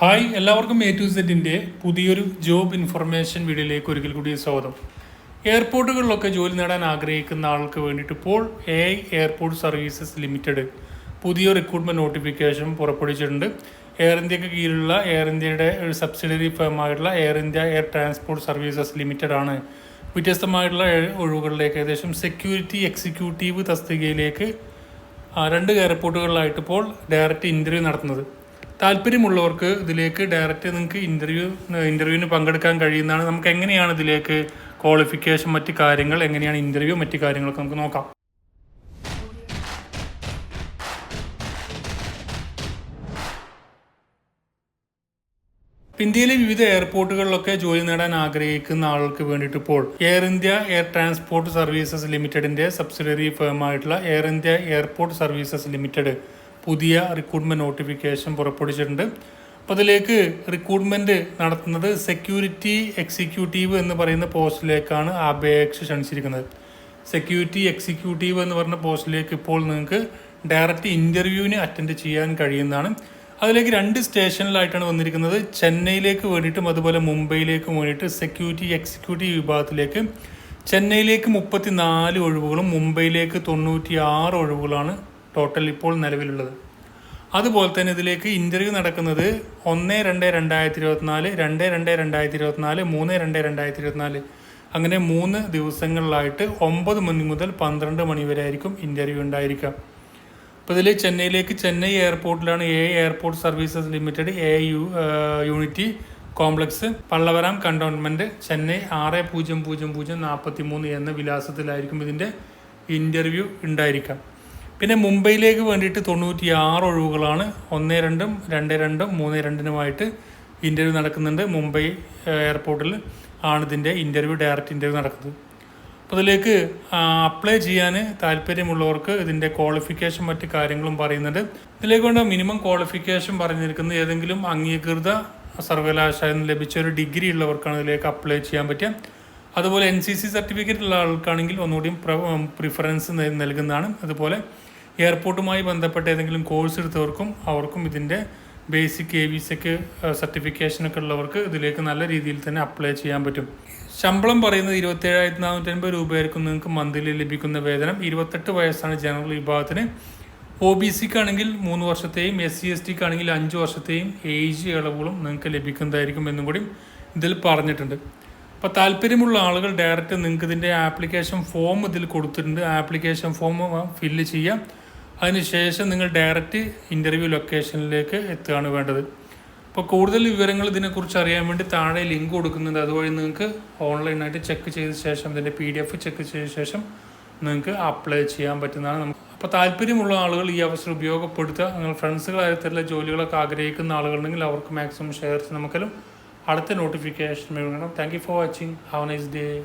Hi എല്ലാവർക്കും A to സെറ്റിന്റെ പുതിയൊരു ജോബ് ഇൻഫർമേഷൻ വീഡിയോയിലേക്ക് ഒരിക്കൽ കൂടി സ്വാഗതം. എയർപോർട്ടുകളിലൊക്കെ ജോലി നേടാൻ ആഗ്രഹിക്കുന്ന ആൾക്ക് വേണ്ടിയിട്ട് ഇപ്പോൾ A I airport services limited പുതിയ റിക്രൂട്ട്മെന്റ് നോട്ടിഫിക്കേഷൻ പുറപ്പെടുവിച്ചിട്ടുണ്ട്. എയർ ഇന്ത്യയ്ക്ക് കീഴിലുള്ള എയർ ഇന്ത്യയുടെ ഒരു subsidiary ഫേമായിട്ടുള്ള air India air transport services limited ആണ്. വ്യത്യസ്തമായിട്ടുള്ള ഒഴിവുകളിലേക്ക് ഏകദേശം സെക്യൂരിറ്റി എക്സിക്യൂട്ടീവ് തസ്തികയിലേക്ക് രണ്ട് എയർപോർട്ടുകളിലായിട്ട് ഇപ്പോൾ ഡയറക്റ്റ് ഇന്റർവ്യൂ നടത്തുന്നത്. താല്പര്യമുള്ളവർക്ക് ഇതിലേക്ക് ഡയറക്റ്റ് നിങ്ങൾക്ക് ഇന്റർവ്യൂ ഇന്റർവ്യൂവിന് പങ്കെടുക്കാൻ കഴിയുന്നതാണ്. നമുക്ക് എങ്ങനെയാണ് ഇതിലേക്ക് ക്വാളിഫിക്കേഷൻ മറ്റ് കാര്യങ്ങൾ എങ്ങനെയാണ് ഇന്റർവ്യൂ മറ്റ് കാര്യങ്ങളൊക്കെ നമുക്ക് നോക്കാം. ഇന്ത്യയിലെ വിവിധ എയർപോർട്ടുകളിലൊക്കെ ജോലി നേടാൻ ആഗ്രഹിക്കുന്ന ആൾക്ക് വേണ്ടിയിട്ട് ഇപ്പോൾ air India air transport services ലിമിറ്റഡിന്റെ subsidiary ഫേമായിട്ടുള്ള air India airport services limited പുതിയ റിക്രൂട്ട്മെന്റ് നോട്ടിഫിക്കേഷൻ പുറപ്പെടുവിച്ചിട്ടുണ്ട്. അപ്പോൾ അതിലേക്ക് റിക്രൂട്ട്മെന്റ് നടത്തുന്നത് സെക്യൂരിറ്റി എക്സിക്യൂട്ടീവ് എന്ന് പറയുന്ന പോസ്റ്റിലേക്കാണ് അപേക്ഷ ക്ഷണിച്ചിരിക്കുന്നത്. സെക്യൂരിറ്റി എക്സിക്യൂട്ടീവ് എന്ന് പറഞ്ഞ പോസ്റ്റിലേക്ക് ഇപ്പോൾ നിങ്ങൾക്ക് ഡയറക്റ്റ് ഇന്റർവ്യൂവിന് അറ്റൻഡ് ചെയ്യാൻ കഴിയുന്നതാണ്. അതിലേക്ക് രണ്ട് സ്റ്റേഷനിലായിട്ടാണ് വന്നിരിക്കുന്നത്. ചെന്നൈയിലേക്ക് വേണ്ടിയിട്ടും അതുപോലെ മുംബൈയിലേക്ക് വേണ്ടിയിട്ട് സെക്യൂരിറ്റി എക്സിക്യൂട്ടീവ് വിഭാഗത്തിലേക്ക്. ചെന്നൈയിലേക്ക് മുപ്പത്തി നാല് ഒഴിവുകളും മുംബൈയിലേക്ക് തൊണ്ണൂറ്റി ആറ് ഒഴിവുകളാണ് ടോട്ടൽ ഇപ്പോൾ നിലവിലുള്ളത്. അതുപോലെ തന്നെ ഇതിലേക്ക് ഇന്റർവ്യൂ നടക്കുന്നത് ഒന്ന് രണ്ട് രണ്ടായിരത്തി ഇരുപത്തിനാല് രണ്ട് രണ്ട് രണ്ടായിരത്തി ഇരുപത്തിനാല് മൂന്ന് രണ്ട് രണ്ടായിരത്തി ഇരുപത്തിനാല് അങ്ങനെ മൂന്ന് ദിവസങ്ങളിലായിട്ട് ഒമ്പത് മണി മുതൽ പന്ത്രണ്ട് മണി വരെ ആയിരിക്കും ഇന്റർവ്യൂ ഉണ്ടായിരിക്കുക. അപ്പോൾ ഇതിൽ ചെന്നൈയിലേക്ക് Chennai എയർപോർട്ടിലാണ് A airport services limited A U unity complex Pallavaram cantonment Chennai ആറ് പൂജ്യം പൂജ്യം പൂജ്യം നാൽപ്പത്തി മൂന്ന് എന്ന വിലാസത്തിലായിരിക്കും ഇതിന്റെ ഇന്റർവ്യൂ ഉണ്ടായിരിക്കാം പിന്നെ മുംബൈയിലേക്ക് വേണ്ടിയിട്ട് തൊണ്ണൂറ്റി ആറ് ഒഴിവുകളാണ്. ഒന്ന് രണ്ടും രണ്ട് രണ്ടും മൂന്ന് രണ്ടിനുമായിട്ട് ഇന്റർവ്യൂ നടക്കുന്നുണ്ട്. മുംബൈ എയർപോർട്ടിൽ ആണ് ഇതിന്റെ ഇന്റർവ്യൂ ഡയറക്റ്റ് ഇന്റർവ്യൂ നടക്കുന്നത്. അപ്പോൾ ഇതിലേക്ക് അപ്ലൈ ചെയ്യാൻ താല്പര്യമുള്ളവർക്ക് ഇതിന്റെ ക്വാളിഫിക്കേഷൻ മറ്റു കാര്യങ്ങളും പറയുന്നുണ്ട്. ഇതിലേക്ക് വേണ്ട മിനിമം ക്വാളിഫിക്കേഷൻ പറഞ്ഞിരിക്കുന്നത് ഏതെങ്കിലും അംഗീകൃത സർവകലാശാലയിൽ നിന്ന് ലഭിച്ച ഒരു ഡിഗ്രി ഉള്ളവർക്കാണ് ഇതിലേക്ക് അപ്ലൈ ചെയ്യാൻ പറ്റുക. അതുപോലെ എൻ സി സി സർട്ടിഫിക്കറ്റ് ഉള്ള ആൾക്കാണെങ്കിൽ ഒന്നുകൂടിയും പ്രിഫറൻസ് നൽകുന്നതാണ്. അതുപോലെ എയർപോർട്ടുമായി ബന്ധപ്പെട്ട ഏതെങ്കിലും കോഴ്സ് എടുത്തവർക്കും അവർക്കും ഇതിന്റെ ബേസിക് എ വി സിക്ക് സർട്ടിഫിക്കേഷനൊക്കെ ഉള്ളവർക്ക് ഇതിലേക്ക് നല്ല രീതിയിൽ തന്നെ അപ്ലൈ ചെയ്യാൻ പറ്റും. ശമ്പളം പറയുന്നത് ഇരുപത്തേഴായിരത്തി നാനൂറ്റി അൻപത് രൂപയായിരിക്കും നിങ്ങൾക്ക് മന്ത്ലി ലഭിക്കുന്ന വേതനം. ഇരുപത്തെട്ട് വയസ്സാണ് ജനറൽ വിഭാഗത്തിന്. ഒ ബി സിക്കാണെങ്കിൽ മൂന്ന് വർഷത്തെയും എസ് സി എസ് ടിക്ക് ആണെങ്കിൽ അഞ്ച് വർഷത്തെയും ഏജ് ഇളവുകളും നിങ്ങൾക്ക് ലഭിക്കുന്നതായിരിക്കും എന്നും കൂടി ഇതിൽ പറഞ്ഞിട്ടുണ്ട്. അപ്പോൾ താല്പര്യമുള്ള ആളുകൾ ഡയറക്റ്റ് നിങ്ങൾക്ക് ഇതിന്റെ ആപ്ലിക്കേഷൻ ഫോം ഇതിൽ കൊടുത്തിട്ടുണ്ട്. ആപ്ലിക്കേഷൻ ഫോം ഫില്ല് ചെയ്യാം. അതിനുശേഷം നിങ്ങൾ ഡയറക്റ്റ് ഇന്റർവ്യൂ ലൊക്കേഷനിലേക്ക് എത്തുകയാണ് വേണ്ടത്. അപ്പോൾ കൂടുതൽ വിവരങ്ങൾ ഇതിനെക്കുറിച്ച് അറിയാൻ വേണ്ടി താഴെ ലിങ്ക് കൊടുക്കുന്നുണ്ട്. അതുവഴി നിങ്ങൾക്ക് ഓൺലൈനായിട്ട് ചെക്ക് ചെയ്ത ശേഷം ഇതിന്റെ പി ഡി എഫ് ചെക്ക് ചെയ്ത ശേഷം നിങ്ങൾക്ക് അപ്ലൈ ചെയ്യാൻ പറ്റുന്നതാണ്. നമുക്ക് അപ്പോൾ താല്പര്യമുള്ള ആളുകൾ ഈ അവസരം ഉപയോഗപ്പെടുത്തുക. നിങ്ങൾ ഫ്രണ്ട്സുകളായിട്ടുള്ള ജോലികളൊക്കെ ആഗ്രഹിക്കുന്ന ആളുകളുണ്ടെങ്കിൽ അവർക്ക് മാക്സിമം ഷെയർ ചെയ്ത് നമുക്കെല്ലാം അടുത്ത നോട്ടിഫിക്കേഷൻ വേണം. Thank you for watching have nice day